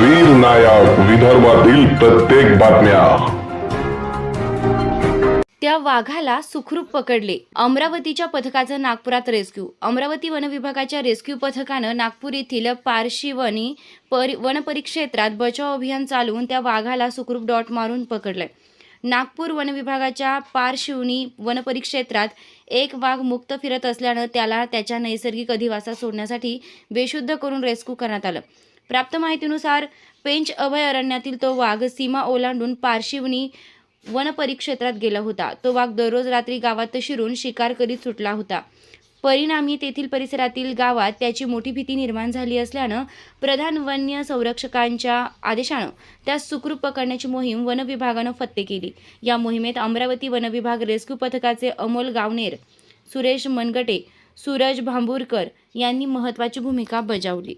वीर नायक विदर्भातील प्रत्येक बातम्या. त्या वाघाला सुखरूप पकडले. अमरावतीच्या पथकाचं नागपुरात रेस्क्यू. अमरावती वन विभागाच्या रेस्क्यू पथकानं नागपूर येथील पारशिवनी परि वनपरिक्षेत्रात बचाव अभियान चालवून त्या वाघाला सुखरूप डॉट मारून पकडलंय. नागपूर वनविभागाच्या पारशिवनी वनपरिक्षेत्रात एक वाघ मुक्त फिरत असल्यानं त्याला त्याच्या नैसर्गिक अधिवासात सोडण्यासाठी बेशुद्ध करून रेस्क्यू करण्यात आलं. प्राप्त माहितीनुसार पेंच अभयारण्यातील तो वाघ सीमा ओलांडून पारशिवनी वनपरिक्षेत्रात गेला होता. तो वाघ दररोज रात्री गावात शिरून शिकार करीत सुटला होता. परिणामी तेथील परिसरातील गावात त्याची मोठी भीती निर्माण झाली असल्यानं प्रधान वन्य संरक्षकांच्या आदेशानं त्यास सुखरूप पकडण्याची मोहीम वनविभागानं फत्ते केली. या मोहिमेत अमरावती वनविभाग रेस्क्यू पथकाचे अमोल गावनेर सुरेश मनगटे सूरज भांबूरकर यांनी महत्त्वाची भूमिका बजावली.